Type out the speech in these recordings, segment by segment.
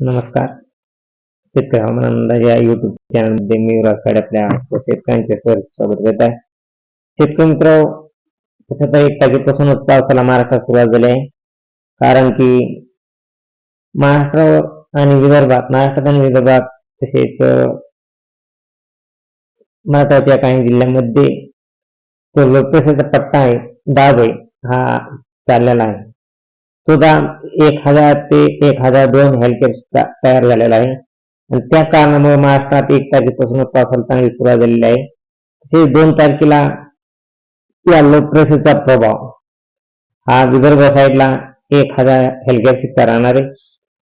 नमस्कार. शेतकरी हवामान अंदाज या युट्यूब चॅनलमध्ये मी राजकाड आपल्या शेतकऱ्यांचे सर स्वागत करत आहे. शेतकरी मित्र तसं तर एक तारखेपासूनच पावसाला महाराष्ट्रात सुरुवात झाली आहे. कारण की महाराष्ट्र आणि विदर्भात महाराष्ट्रात आणि विदर्भात तसेच महत्त्वाच्या काही जिल्ह्यांमध्ये तो लोकप्रसाचा पट्टा आहे दाब आहे हा चाललेला आहे. सुद्धा एक हजार ते एक हजार दोन हेल्थकेअर तयार झालेला आहे. आणि त्या कारणामुळे महाराष्ट्रात एक तारखेपासून पावसाला चांगली सुरुवात झालेली आहे. तसेच दोन तारखेला या लोकप्रसिद्धीचा प्रभाव. हा विदर्भ साईडला एक हजार हेल्थकेअर शिक्का राहणार आहे.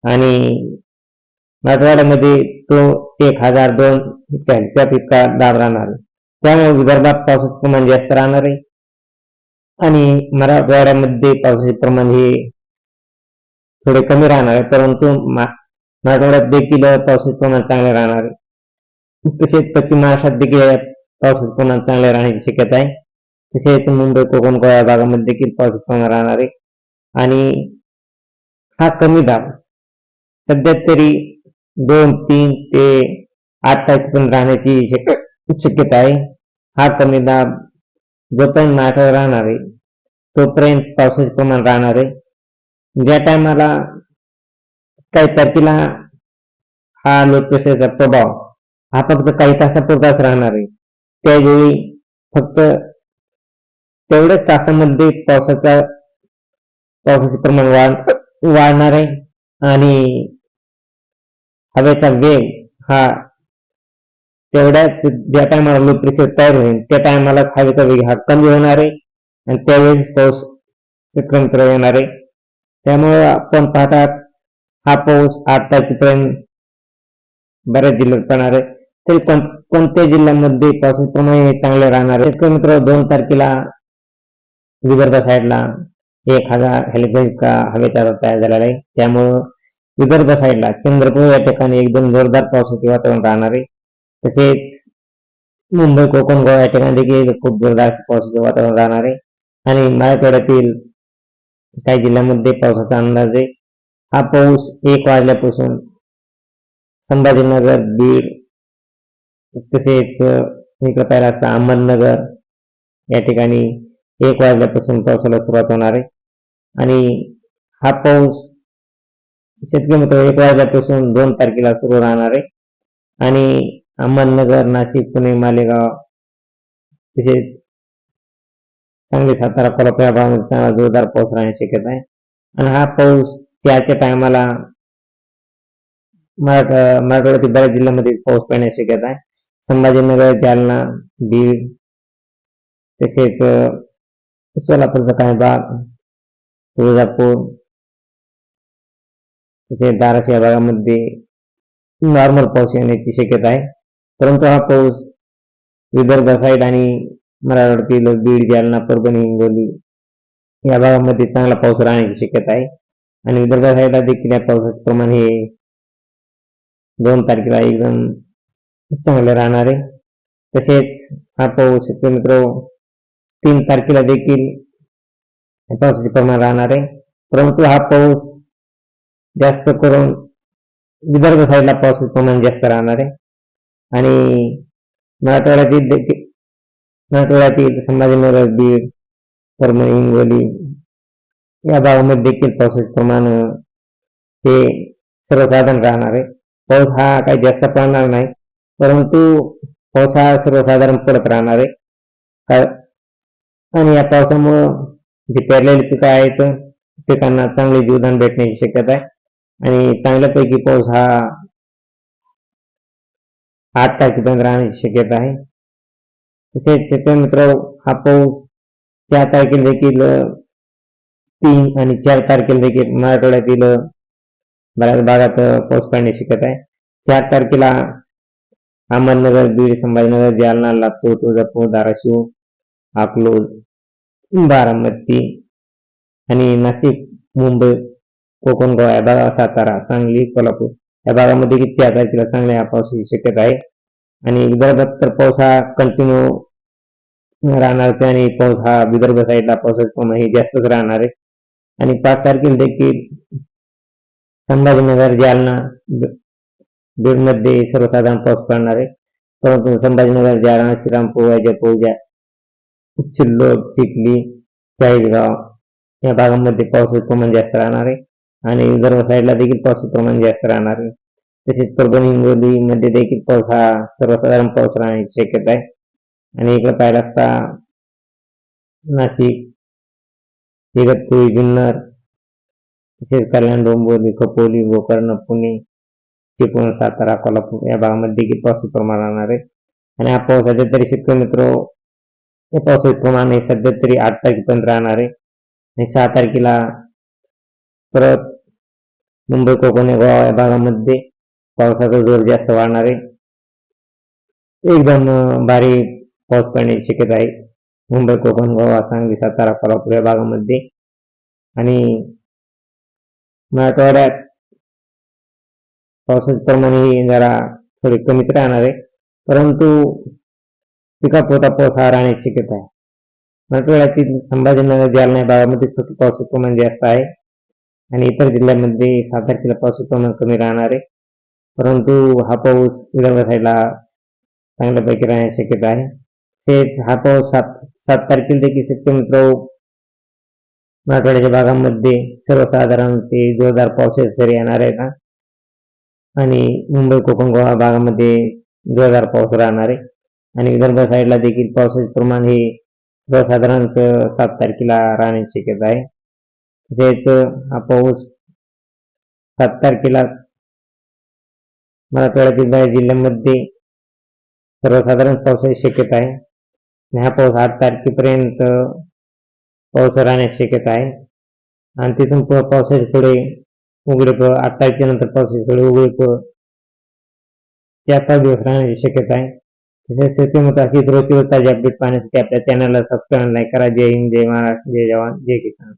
आणि मराठवाड्यामध्ये तो एक हजार दोन हेल्थकेअर इतका दाब राहणार आहे. त्यामुळे विदर्भात पावसाचं प्रमाण जास्त राहणार आहे. आणि मराठवाड्यामध्ये पावसाचे प्रमाण हे थोडे कमी राहणार आहे परंतु मराठवाड्यात देखील पावसाचे प्रमाण चांगले राहणार आहे. तसेच पश्चिम महाराष्ट्रात देखील पावसाचे प्रमाण चांगले राहण्याची शक्यता आहे. तसेच मुंबई कोकण गोवा भागामध्ये देखील पावसाचे प्रमाण राहणार आहे. आणि हा कमी दाब सध्या तरी दोन तीन ते आठ तारखेपर्यंत राहण्याची शक्य- शक्यता आहे. हा कमी दाब जोपर्यंत मराठवाड्यात राहणार आहे तोपर्यंत पावसाचे प्रमाण राहणार आहे. ज्या टायमाला काही तारखेला हा लोकप्रशाचा प्रभाव हा फक्त काही तासापुरताच राहणार आहे. त्यावेळी फक्त तेवढ्याच तासामध्ये पावसाचा पावसाचे प्रमाण वाढ वाढणार आहे. आणि हवेचा वेग हा तेवढ्याच ज्या टायमाला लो प्रेशर तयार होईल त्या टायमालाच हवेचा वेग हा कमी होणार आहे. आणि त्यावेळेस पाऊस क्रम येणार आहे. त्यामुळे आपण पाहतात हा पाऊस आठ तारखेपर्यंत बऱ्याच जिल्ह्यात पडणार आहे. तरी कोण कोणत्या जिल्ह्यामध्ये पावसाचे प्रमाण चांगले राहणार आहे? शेतकरी मित्र दोन तारखेला विदर्भ साईडला एक हजार हेलिकॉप्टर इतका हवेचा तयार झालेला आहे. त्यामुळं विदर्भ साईडला चंद्रपूर या ठिकाणी एकदम जोरदार पावसाचे वातावरण राहणार आहे. तसेच मुंबई कोकण गोवा या ठिकाणी देखील खूप जोरदार पावसाचे वातावरण राहणार आहे. आणि मराठवाड्यातील काही जिल्ह्यामध्ये पावसाचा अंदाज आहे. हा पाऊस एक वाजल्यापासून संभाजीनगर बीड तसेच इकडं पाहिला असता अहमदनगर या ठिकाणी एक वाजल्यापासून पावसाला सुरुवात होणार आहे. आणि हा पाऊस शेतकरी मित्र एक वाजल्यापासून दोन तारखेला सुरू राहणार आहे. आणि अहमदनगर नाशिक पुणे मालेगाव तसेच सांगली सातारा कोल्हापूर या भागामध्ये चांगला जोरदार पाऊस राहण्याची शक्यता आहे. आणि हा पाऊस चारच्या टायमाला मराठा मराठवाड्यातील बऱ्याच जिल्ह्यामध्ये पाऊस पडण्याची शक्यता आहे. संभाजीनगर जालना बीड तसेच सोलापूरचा काही भाग तुळजापूर तसेच धाराशिव भागामध्ये नॉर्मल पाऊस येण्याची शक्यता आहे. परंतु हा पाऊस विदर्भ साईड आणि मराठवाड्यातील बीड जालना परभणी हिंगोली या भागामध्ये चांगला पाऊस राहण्याची शक्यता आहे. आणि विदर्भ साईडला देखील या पावसाचे प्रमाण हे दोन तारखेला एकदम चांगले राहणार आहे. तसेच हा पाऊस मित्र तीन तारखेला देखील पावसाचे प्रमाण राहणार आहे. परंतु हा पाऊस जास्त करून विदर्भ साईडला पावसाचे प्रमाण जास्त राहणार आहे. आणि मराठवाड्यातील देखील संभाजीनगर बीड परभणी हिंगोली या भागामध्ये देखील पावसाचे प्रमाण ते हे सर्वसाधारण राहणार आहे. पाऊस हा काही जास्त पडणार नाही परंतु पाऊस हा सर्वसाधारण पडत राहणार आहे. का- आणि या पावसामुळं जे पेरलेली पिकं आहेत पिकांना चांगले जीवदान भेटण्याची शक्यता आहे. आणि चांगल्यापैकी पाऊस हा आठ तारखेपर्यंत राहण्याची शक्यता आहे. तसेच शेतकरी मित्र हा पाऊस चार तारखेला देखील तीन आणि चार तारखेला देखील मराठवाड्यातील बऱ्याच भागात पाऊस पडण्याची शक्यता आहे. चार तारखेला अहमदनगर बीड संभाजीनगर जालना लातूर तुळजापूर धाराशिव अकलूज बारामती आणि नाशिक मुंबई कोकण गोवा या भागा सातारा सांगली कोल्हापूर या भागामध्ये किती चार तारखेला चांगल्या पावसाची शक्यता आहे. आणि विदर्भात तर पाऊस हा कंटिन्यू राहणार आणि पाऊस हा विदर्भ साईडला पावसाचं प्रमाण हे जास्तच राहणार आहे. आणि पाच तारखेला देखील संभाजीनगर जालना बीडमध्ये सर्वसाधारण पाऊस पडणार आहे. परंतु संभाजीनगर जालना श्रीरामपूर वैजापूर जा सिल्लोड चिखली चाळीसगाव या भागामध्ये पावसाचे प्रमाण जास्त राहणार आहे. आणि विदर्भ साईडला देखील पावसाचे प्रमाण जास्त राहणार आहे. तसेच परभणी हिंगोली मध्ये देखील पाऊस हा सर्वसाधारण पाऊस राहण्याची शक्यता आहे. आणि इकडे पाहिला असता नाशिक इगतपुरी जुन्नर तसेच कल्याण डोंबिवली खपोली गोकर्ण पुणे चिपळूण सातारा कोल्हापूर या भागामध्ये देखील पावसाचे प्रमाण राहणार आहे. आणि हा पाऊस सध्या तरी शेतकरी मित्र हे पावसाचे प्रमाण हे सध्या तरी आठ तारखेपर्यंत राहणार आहे. आणि सहा तारखेला परत मुंबई कोकण गोवा या भागामध्ये पावसाचा जोर जास्त वाढणार आहे. एकदम भारी पाऊस पडण्याची शक्यता आहे. मुंबई कोकण गोवा सांगली सातारा कोल्हापूर या भागामध्ये. आणि मराठवाड्यात पावसाचे प्रमाण हे जरा थोडे कमीच राहणार आहे. परंतु पिकापोता पाऊस हा राहण्याची शक्यता आहे. मराठवाड्यातील संभाजीनगर जालना या भागामध्ये फक्त पावसाचे प्रमाण जास्त आहे. आणि इतर जिल्ह्यामध्ये सात तारखेला पावसाचे प्रमाण कमी राहणार आहे. परंतु हा पाऊस विदर्भ साईडला चांगल्यापैकी राहण्याची शक्यता आहे. तसेच हा पाऊस सात सात तारखेला देखील शेतकरी मराठवाड्याच्या भागामध्ये सर्वसाधारण ते जोरदार पावसाचे सरी येणार आहे का आणि मुंबई कोकण गोवा भागामध्ये जोरदार पाऊस राहणार आहे. आणि विदर्भ साईडला देखील पावसाचे प्रमाण हे सर्वसाधारण सात तारखेला राहण्याची शक्यता आहे. तसेच हा पाऊस सात तारखेला मराठवाड्यातील बाहेर जिल्ह्यामध्ये सर्वसाधारण पावसाची शक्यता आहे. हा पाऊस आठ तारखेपर्यंत पाऊस राहण्याची शक्यता आहे. आणि तिथून पावसाचे थोडे उघडीप आठ तारखेनंतर पावसाचे थोडे उघडीप चार पाच दिवस राहण्याची शक्यता आहे. तसेच शेतीमध्ये अशी रोजची रोज ताजी अपडेट पाहण्यासाठी आपल्या चॅनलला सबस्क्राईब लाईक करा. जय हिंद जय महाराष्ट्र जय जवान जय किसान.